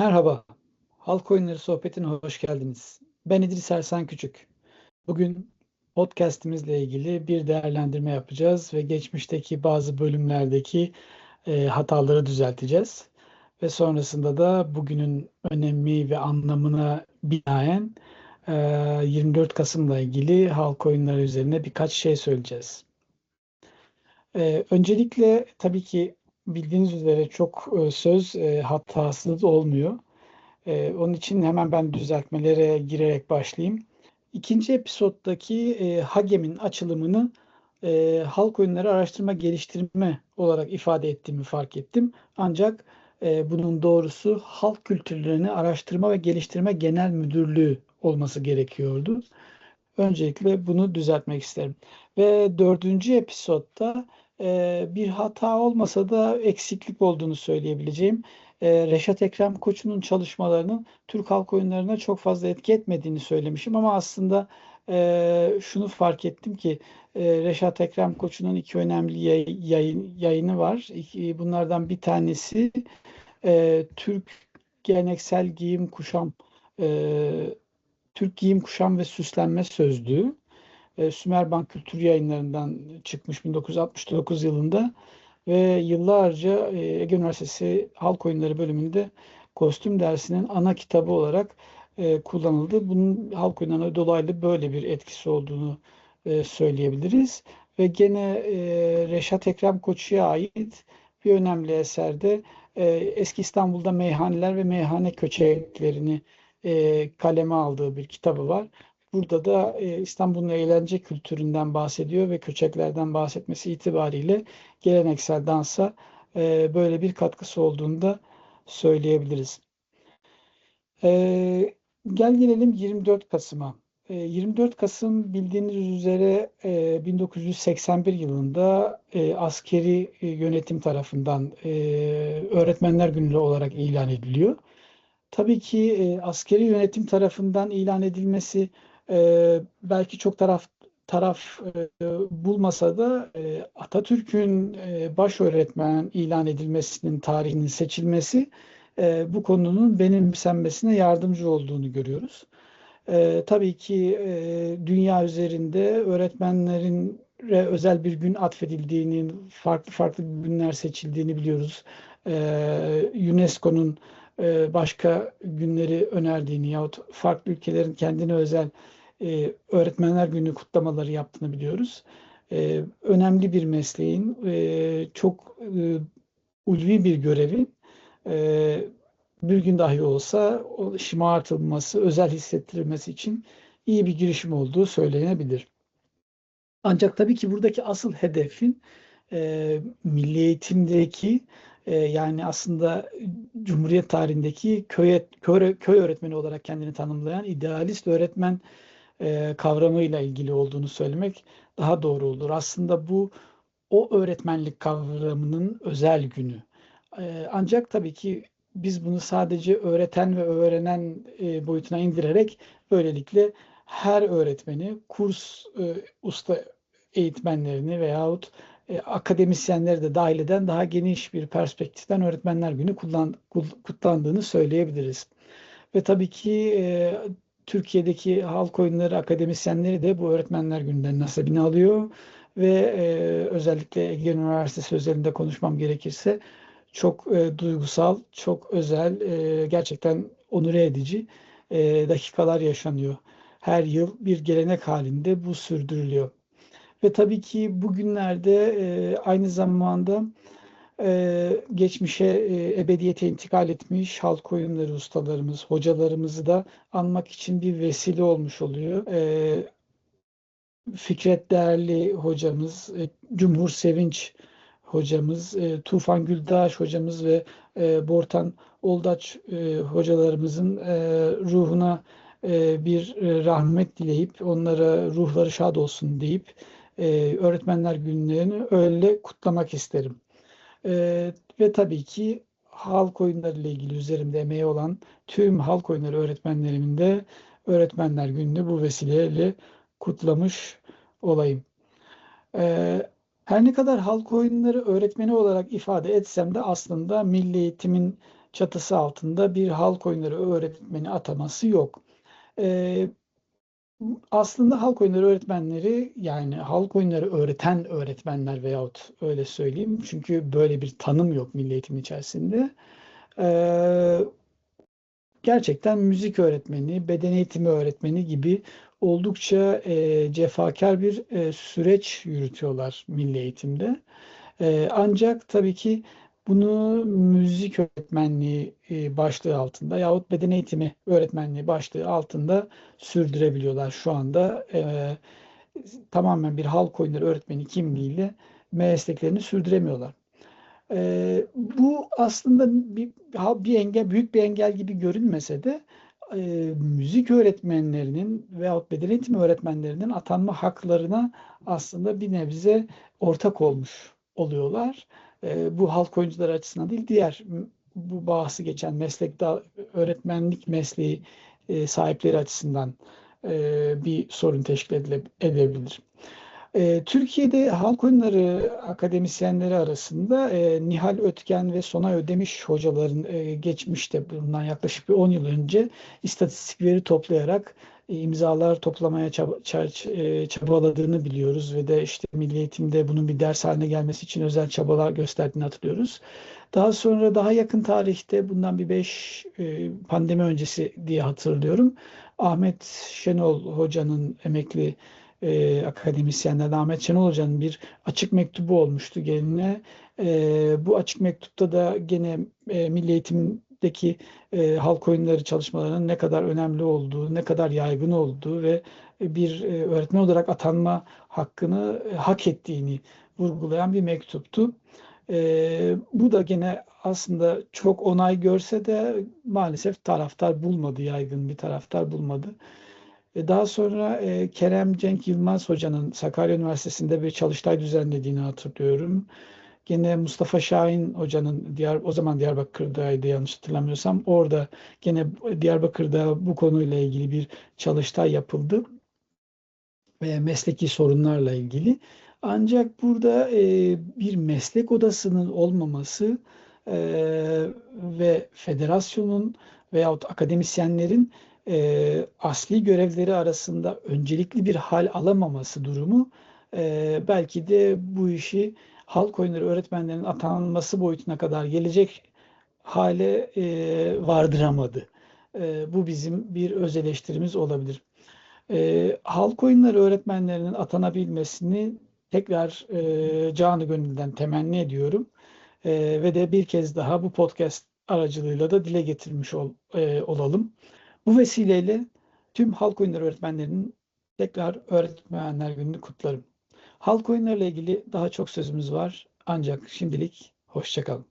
Merhaba, Halk Oyunları Sohbeti'ne hoş geldiniz. Ben İdris Ersan Küçük. Bugün podcast'imizle ilgili bir değerlendirme yapacağız ve geçmişteki bazı bölümlerdeki e, hataları düzelteceğiz. Ve sonrasında da bugünün önemi ve anlamına binaen e, 24 Kasım'la ilgili halk oyunları üzerine birkaç şey söyleyeceğiz. E, öncelikle tabii ki bildiğiniz üzere çok e, söz e, hatasız olmuyor. E, onun için hemen ben düzeltmelere girerek başlayayım. İkinci episoddaki Hagem'in açılımını halk oyunları araştırma geliştirme olarak ifade ettiğimi fark ettim. Ancak bunun doğrusu halk kültürlerini araştırma ve geliştirme genel müdürlüğü olması gerekiyordu. Öncelikle bunu düzeltmek isterim. Ve dördüncü episodda e, bir hata olmasa da eksiklik olduğunu söyleyebileceğim. E, Reşat Ekrem Koçu'nun çalışmalarının Türk halk oyunlarına çok fazla etki etmediğini söylemişim ama aslında e, şunu fark ettim ki e, Reşat Ekrem Koçu'nun iki önemli yayın, yayını var. İki, bunlardan bir tanesi e, Türk geleneksel giyim kuşam e, Türk giyim kuşam ve süslenme sözlüğü e, Sümerbank Kültür Yayınları'ndan çıkmış 1969 yılında ve yıllarca e, Ege Üniversitesi Halk Oyunları bölümünde kostüm dersinin ana kitabı olarak e, kullanıldı. Bunun halk oyunlarına dolaylı böyle bir etkisi olduğunu e, söyleyebiliriz. Ve gene Reşat Ekrem Koçu'ya ait bir önemli eserde eski İstanbul'da meyhaneler ve meyhane köçeklerini kaleme aldığı bir kitabı var. Burada da e, İstanbul'un eğlence kültüründen bahsediyor ve köçeklerden bahsetmesi itibariyle geleneksel dansa e, böyle bir katkısı olduğunu da söyleyebiliriz. E, gel gelelim 24 Kasım'a. 24 Kasım bildiğiniz üzere 1981 yılında askeri yönetim tarafından Öğretmenler Günü olarak ilan ediliyor. Tabii ki askeri yönetim tarafından ilan edilmesi e, belki çok taraf taraf e, bulmasa da e, Atatürk'ün e, baş öğretmen ilan edilmesinin tarihinin seçilmesi e, bu konunun benimsenmesine yardımcı olduğunu görüyoruz. E, tabii ki e, dünya üzerinde öğretmenlerin özel bir gün atfedildiğini, farklı farklı günler seçildiğini biliyoruz. E, UNESCO'nun e, başka günleri önerdiğini yahut farklı ülkelerin kendine özel e, Öğretmenler Günü kutlamaları yaptığını biliyoruz. E, önemli bir mesleğin, e, çok e, ulvi bir görevin e, bir gün dahi olsa şımartılması, özel hissettirilmesi için iyi bir girişim olduğu söylenebilir. Ancak tabii ki buradaki asıl hedefin e, milli eğitimdeki e, yani aslında Cumhuriyet tarihindeki köy, köy, köy öğretmeni olarak kendini tanımlayan idealist öğretmen e, kavramıyla ilgili olduğunu söylemek daha doğru olur. Aslında bu o öğretmenlik kavramının özel günü. E, ancak tabii ki biz bunu sadece öğreten ve öğrenen e, boyutuna indirerek böylelikle her öğretmeni, kurs e, usta eğitmenlerini veyahut e, akademisyenleri de dahil eden daha geniş bir perspektiften Öğretmenler Günü kullan, kutlandığını söyleyebiliriz. Ve tabii ki e, Türkiye'deki halk oyunları akademisyenleri de bu öğretmenler gününden nasibini alıyor ve e, özellikle Ege Üniversitesi özelinde konuşmam gerekirse çok e, duygusal, çok özel, e, gerçekten onur edici e, dakikalar yaşanıyor. Her yıl bir gelenek halinde bu sürdürülüyor. Ve tabii ki bugünlerde e, aynı zamanda e, geçmişe e, ebediyete intikal etmiş halk oyunları ustalarımız, hocalarımızı da anmak için bir vesile olmuş oluyor. E, Fikret Değerli hocamız, e, Cumhur Sevinç hocamız, e, Tufan Güldaş hocamız ve e, Bortan Oldaç e, hocalarımızın e, ruhuna e, bir e, rahmet dileyip onlara ruhları şad olsun deyip e, öğretmenler günlerini öyle kutlamak isterim. E, ve tabii ki halk oyunları ile ilgili üzerimde emeği olan tüm halk oyunları öğretmenlerimin de Öğretmenler Günü'nü bu vesileyle kutlamış olayım. E, her ne kadar halk oyunları öğretmeni olarak ifade etsem de aslında milli eğitimin çatısı altında bir halk oyunları öğretmeni ataması yok. E, aslında halk oyunları öğretmenleri yani halk oyunları öğreten öğretmenler veyahut öyle söyleyeyim. Çünkü böyle bir tanım yok milli eğitim içerisinde. Ee, gerçekten müzik öğretmeni, beden eğitimi öğretmeni gibi oldukça e, cefakar bir e, süreç yürütüyorlar milli eğitimde. E, ancak tabii ki bunu müzik öğretmenliği e, başlığı altında yahut beden eğitimi öğretmenliği başlığı altında sürdürebiliyorlar. Şu anda e, tamamen bir halk oyunları öğretmeni kimliğiyle mesleklerini sürdüremiyorlar. E, bu aslında bir, bir engel, büyük bir engel gibi görünmese de e, müzik öğretmenlerinin veyahut beden eğitimi öğretmenlerinin atanma haklarına aslında bir nebze ortak olmuş oluyorlar. E, bu halk oyuncuları açısından değil, diğer bu bahsi geçen meslekte öğretmenlik mesleği e, sahipleri açısından e, bir sorun teşkil edebilir. E, Türkiye'de halk oyunları akademisyenleri arasında e, Nihal Ötken ve Sona Ödemiş hocaların e, geçmişte bundan yaklaşık bir 10 yıl önce istatistik veri toplayarak imzalar toplamaya çaba, e, çabaladığını biliyoruz ve de işte milli eğitimde bunun bir ders haline gelmesi için özel çabalar gösterdiğini hatırlıyoruz. Daha sonra daha yakın tarihte bundan bir 5 e, pandemi öncesi diye hatırlıyorum. Ahmet Şenol hocanın emekli e, akademisyenlerden Ahmet Şenol Hoca'nın bir açık mektubu olmuştu geline. E, bu açık mektupta da gene e, milli eğitimdeki e, halk oyunları çalışmalarının ne kadar önemli olduğu, ne kadar yaygın olduğu ve bir e, öğretmen olarak atanma hakkını e, hak ettiğini vurgulayan bir mektuptu. E, bu da gene aslında çok onay görse de maalesef taraftar bulmadı, yaygın bir taraftar bulmadı. E, daha sonra e, Kerem Cenk Yılmaz Hoca'nın Sakarya Üniversitesi'nde bir çalıştay düzenlediğini hatırlıyorum. Gene Mustafa Şahin Hoca'nın diğer o zaman Diyarbakır'daydı yanlış hatırlamıyorsam orada gene Diyarbakır'da bu konuyla ilgili bir çalıştay yapıldı ve mesleki sorunlarla ilgili. Ancak burada e, bir meslek odasının olmaması e, ve federasyonun veyahut akademisyenlerin e, asli görevleri arasında öncelikli bir hal alamaması durumu e, belki de bu işi halk oyunları öğretmenlerinin atanması boyutuna kadar gelecek hale e, vardıramadı. E, bu bizim bir öz eleştirimiz olabilir. E, halk oyunları öğretmenlerinin atanabilmesini tekrar e, canı gönülden temenni ediyorum. E, ve de bir kez daha bu podcast aracılığıyla da dile getirmiş ol, e, olalım. Bu vesileyle tüm halk oyunları öğretmenlerinin tekrar Öğretmenler Günü'nü kutlarım. Halk oyunlarıyla ilgili daha çok sözümüz var ancak şimdilik hoşçakalın.